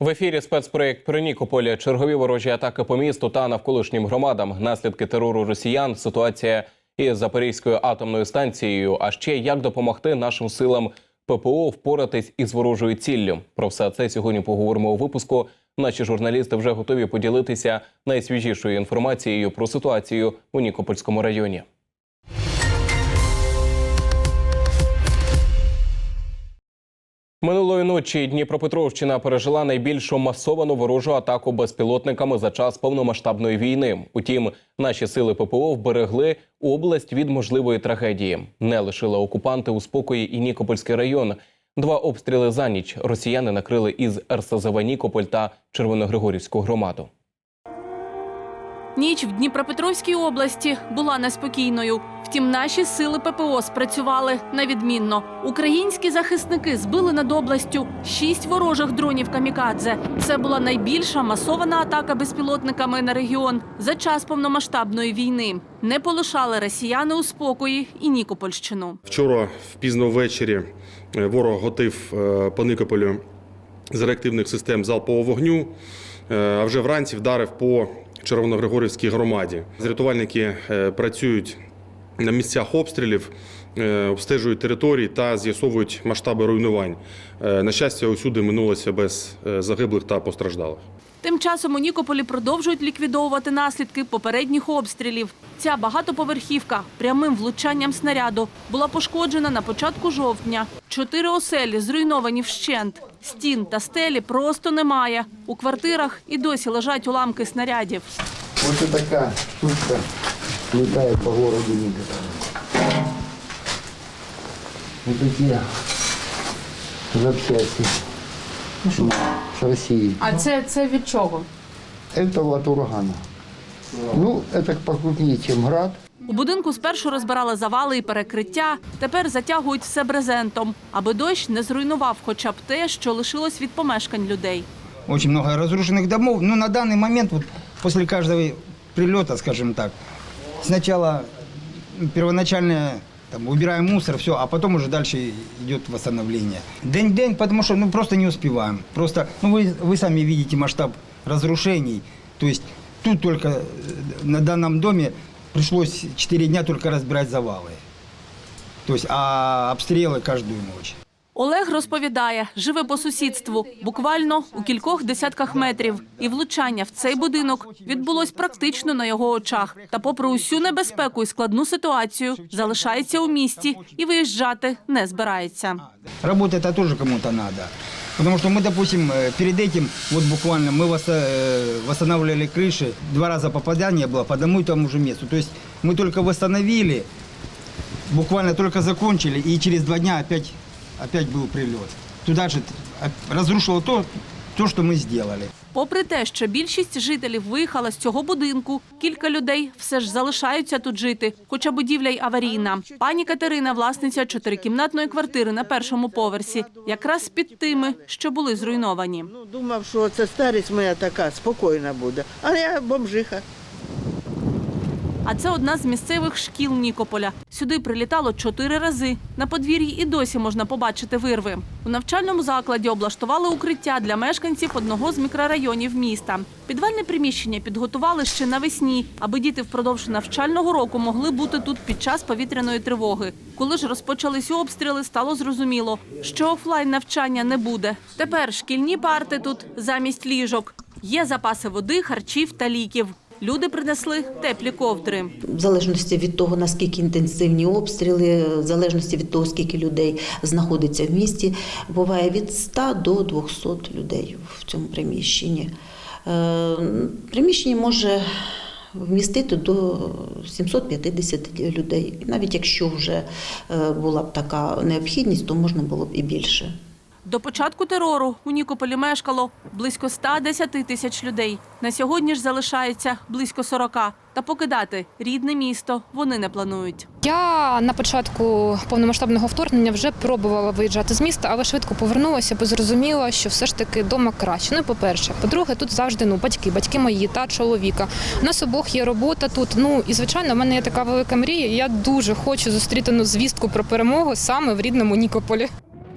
В ефірі спецпроєкт про Нікополі. Чергові ворожі атаки по місту та навколишнім громадам, наслідки терору росіян, ситуація із Запорізькою атомною станцією. А ще як допомогти нашим силам ППО впоратись із ворожою ціллю. Про все це сьогодні поговоримо у випуску. Наші журналісти вже готові поділитися найсвіжішою інформацією про ситуацію у Нікопольському районі. Минулої ночі Дніпропетровщина пережила найбільшу масовану ворожу атаку безпілотниками за час повномасштабної війни. Утім, наші сили ППО вберегли область від можливої трагедії. Не лишили окупанти у спокої і Нікопольський район. Два обстріли за ніч росіяни накрили із РСЗВ Нікополь та Червоногригорівську громаду. Ніч в Дніпропетровській області була неспокійною. Втім, наші сили ППО спрацювали на відмінно. Українські захисники збили над областю шість ворожих дронів камікадзе. Це була найбільша масована атака безпілотниками на регіон за час повномасштабної війни. Не полишали росіяни у спокої і Нікопольщину. Вчора впізно ввечері е, ворог готив е, по Никополю з реактивних систем залпового вогню, е, а вже вранці вдарив по Червоногригорівській громаді. Рятувальники е, працюють на місцях обстрілів, е, обстежують території та з'ясовують масштаби руйнувань. Е, На щастя, усюди минулося без загиблих та постраждалих. Тим часом у Нікополі продовжують ліквідовувати наслідки попередніх обстрілів. Ця багатоповерхівка прямим влучанням снаряду була пошкоджена на початку жовтня. Чотири оселі зруйновані вщент. Стін та стелі просто немає. У квартирах і досі лежать уламки снарядів. Вот и такая штучка летает по городу Никополь. Вот такие запчасти с России. А це, це від чого? Это от урагана. Ну, это покрупнее, чем град. У будинку спершу розбирали завали і перекриття. Тепер затягують все брезентом, аби дощ не зруйнував хоча б те, що лишилось від помешкань людей. очень много разрушенных домов. Но на данный момент, вот, после каждого прилета, скажем так, сначала первоначально там, убираем мусор, все, а потом уже дальше идет восстановление. День-день, потому что ну, просто не успеваем. Просто, ну, вы, вы сами видите масштаб разрушений. То есть тут только э, на данном доме пришлось 4 дня только разбирать завалы. То есть, а обстрелы каждую ночь. Олег розповідає, живе по сусідству, буквально у кількох десятках метрів. І влучання в цей будинок відбулось практично на його очах. Та, попри усю небезпеку і складну ситуацію, залишається у місті і виїжджати не збирається. Работать это тоже кому-то надо. Потому что мы, допустим, э, перед этим, вот буквально, мы восста- э, восстанавливали крыши, два раза попадание было по одному и тому же месту. То есть мы только восстановили, буквально только закончили, и через два дня опять, опять был прилет. Туда же а, разрушило то, то, що ми зробили. Попри те, що більшість жителів виїхала з цього будинку, кілька людей все ж залишаються тут жити, хоча будівля й аварійна. Пані Катерина, власниця чотирикімнатної квартири на першому поверсі, якраз під тими, що були зруйновані. Ну, думав, що це старість моя така спокійна буде. А я бомжиха. А це одна з місцевих шкіл Нікополя. Сюди прилітало чотири рази. На подвір'ї і досі можна побачити вирви. У навчальному закладі облаштували укриття для мешканців одного з мікрорайонів міста. Підвальне приміщення підготували ще навесні, аби діти впродовж навчального року могли бути тут під час повітряної тривоги. Коли ж розпочались обстріли, стало зрозуміло, що офлайн навчання не буде. Тепер шкільні парти тут замість ліжок. Є запаси води, харчів та ліків. Люди принесли теплі ковдри. В залежності від того, наскільки інтенсивні обстріли, в залежності від того, скільки людей знаходиться в місті, буває від 100 до 200 людей в цьому приміщенні. Е, Приміщення може вмістити до 750 людей. Навіть якщо вже е, була б така необхідність, то можна було б і більше. До початку терору у Нікополі мешкало близько 110 тисяч людей. На сьогодні ж залишається близько 40. Та покидати рідне місто вони не планують. Я на початку повномасштабного вторгнення вже пробувала виїжджати з міста, але швидко повернулася, бо зрозуміла, що все ж таки вдома краще. Ну, по-перше, по-друге, тут завжди ну батьки, батьки мої та чоловіка. У нас обох є робота тут. Ну і звичайно, в мене є така велика мрія. Я дуже хочу зустріти ну, звістку про перемогу саме в рідному Нікополі.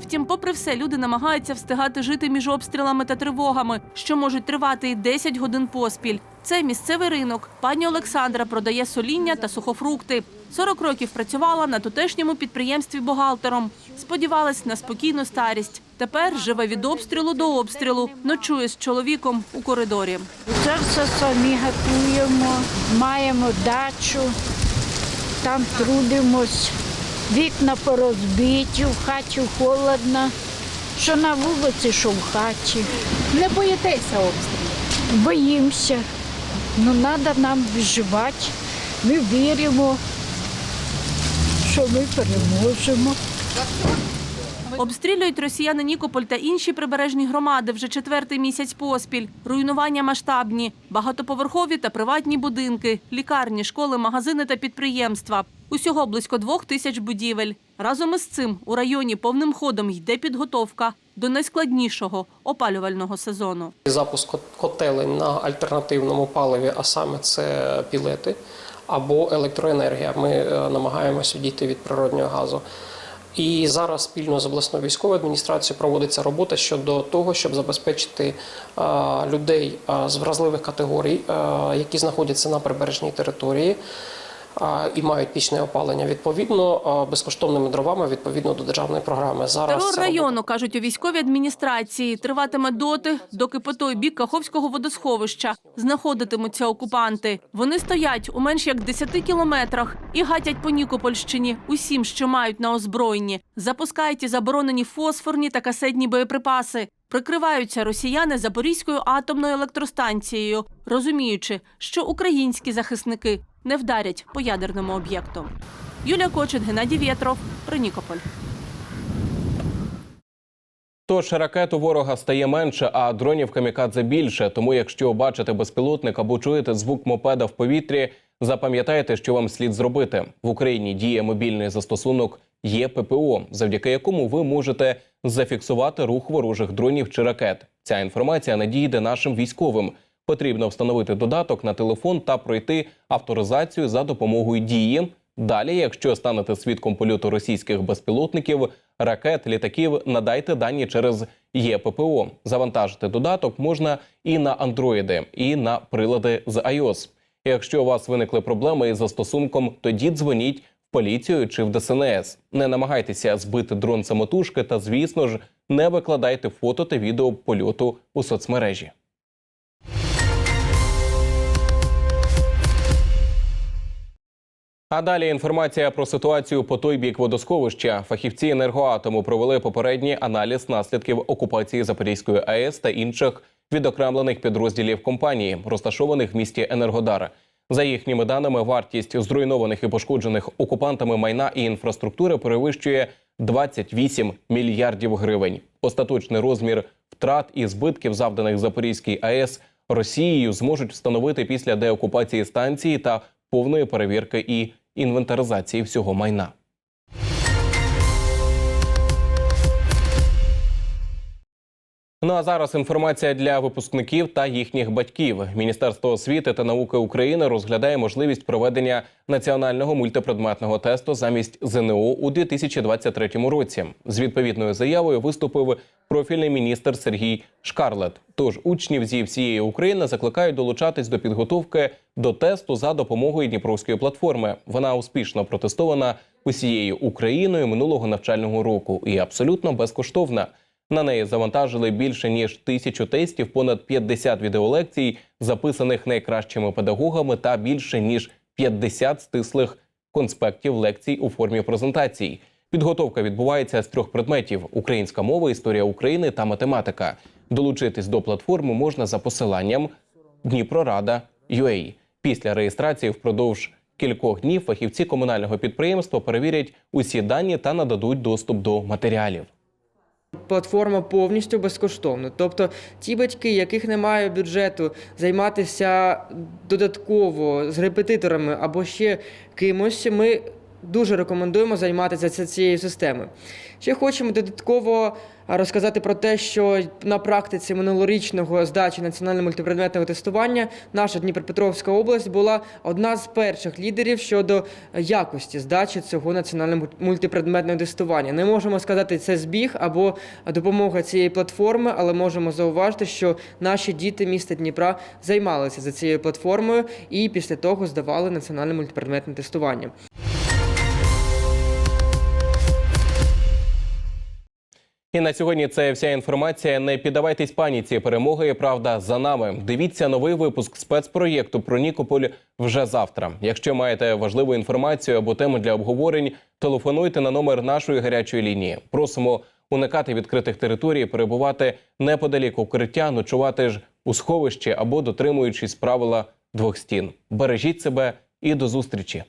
Втім, попри все, люди намагаються встигати жити між обстрілами та тривогами, що можуть тривати і 10 годин поспіль. Це місцевий ринок. Пані Олександра продає соління та сухофрукти. 40 років працювала на тутешньому підприємстві бухгалтером. Сподівалась на спокійну старість. Тепер живе від обстрілу до обстрілу. Ночує з чоловіком у коридорі. Це все самі готуємо, маємо дачу, там трудимось, вікна порозбиті, в хаті холодно, що на вулиці, що в хаті. Не боїтеся обстрілів? Боїмося. Ну, треба нам виживати. Ми віримо, що ми переможемо. Обстрілюють росіяни Нікополь та інші прибережні громади вже четвертий місяць поспіль. Руйнування масштабні, багатоповерхові та приватні будинки, лікарні, школи, магазини та підприємства. Усього близько двох тисяч будівель. Разом із цим у районі повним ходом йде підготовка до найскладнішого опалювального сезону. Запуск котелень на альтернативному паливі, а саме це пілети або електроенергія. Ми е, намагаємося відійти від природнього газу. І зараз спільно з обласною військовою адміністрацією проводиться робота щодо того, щоб забезпечити е, людей е, з вразливих категорій, е, які знаходяться на прибережній території і мають пічне опалення, відповідно безкоштовними дровами відповідно до державної програми. Зараз Терор району, кажуть у військовій адміністрації, триватиме доти, доки по той бік Каховського водосховища знаходитимуться окупанти. Вони стоять у менш як 10 кілометрах і гатять по Нікопольщині усім, що мають на озброєнні. Запускають і заборонені фосфорні та касетні боєприпаси. Прикриваються росіяни Запорізькою атомною електростанцією, розуміючи, що українські захисники не вдарять по ядерному об'єкту. Юлія Кочет, Геннадій Вєтров, про Тож ракет у ворога стає менше, а дронів камікадзе більше. Тому, якщо бачите безпілотник або чуєте звук мопеда в повітрі, запам'ятайте, що вам слід зробити. В Україні діє мобільний застосунок є ППО, завдяки якому ви можете зафіксувати рух ворожих дронів чи ракет. Ця інформація надійде нашим військовим. Потрібно встановити додаток на телефон та пройти авторизацію за допомогою дії. Далі, якщо станете свідком польоту російських безпілотників, ракет, літаків, надайте дані через ЄППО. Завантажити додаток можна і на андроїди, і на прилади з iOS. Якщо у вас виникли проблеми із застосунком, тоді дзвоніть в поліцію чи в ДСНС. Не намагайтеся збити дрон самотужки та, звісно ж, не викладайте фото та відео польоту у соцмережі. А далі інформація про ситуацію по той бік водосховища. Фахівці енергоатому провели попередній аналіз наслідків окупації Запорізької АЕС та інших відокремлених підрозділів компанії, розташованих в місті Енергодар. За їхніми даними, вартість зруйнованих і пошкоджених окупантами майна і інфраструктури перевищує 28 мільярдів гривень. Остаточний розмір втрат і збитків, завданих Запорізькій АЕС Росією, зможуть встановити після деокупації станції та повної перевірки і інвентаризації всього майна. Ну а зараз інформація для випускників та їхніх батьків. Міністерство освіти та науки України розглядає можливість проведення національного мультипредметного тесту замість ЗНО у 2023 році. З відповідною заявою виступив профільний міністр Сергій Шкарлет. Тож учнів зі всієї України закликають долучатись до підготовки до тесту за допомогою Дніпровської платформи. Вона успішно протестована усією Україною минулого навчального року і абсолютно безкоштовна. На неї завантажили більше ніж тисячу тестів, понад 50 відеолекцій, записаних найкращими педагогами, та більше ніж 50 стислих конспектів лекцій у формі презентацій. Підготовка відбувається з трьох предметів: українська мова, історія України та математика. Долучитись до платформи можна за посиланням Дніпрорада.UA. Після реєстрації впродовж кількох днів фахівці комунального підприємства перевірять усі дані та нададуть доступ до матеріалів. Платформа повністю безкоштовна. Тобто ті батьки, яких немає бюджету займатися додатково з репетиторами або ще кимось, ми дуже рекомендуємо займатися цією системою. Ще хочемо додатково розказати про те, що на практиці минулорічного здачі національного мультипредметного тестування наша Дніпропетровська область була одна з перших лідерів щодо якості здачі цього національного мультипредметного тестування. Не можемо сказати, це збіг або допомога цієї платформи, але можемо зауважити, що наші діти міста Дніпра займалися за цією платформою і після того здавали національне мультипредметне тестування. І на сьогодні це вся інформація. Не піддавайтесь паніці. Перемога і правда за нами. Дивіться новий випуск спецпроєкту про Нікополь вже завтра. Якщо маєте важливу інформацію або тему для обговорень, телефонуйте на номер нашої гарячої лінії. Просимо уникати відкритих територій, перебувати неподалік укриття, ночувати ж у сховищі або дотримуючись правила двох стін. Бережіть себе і до зустрічі.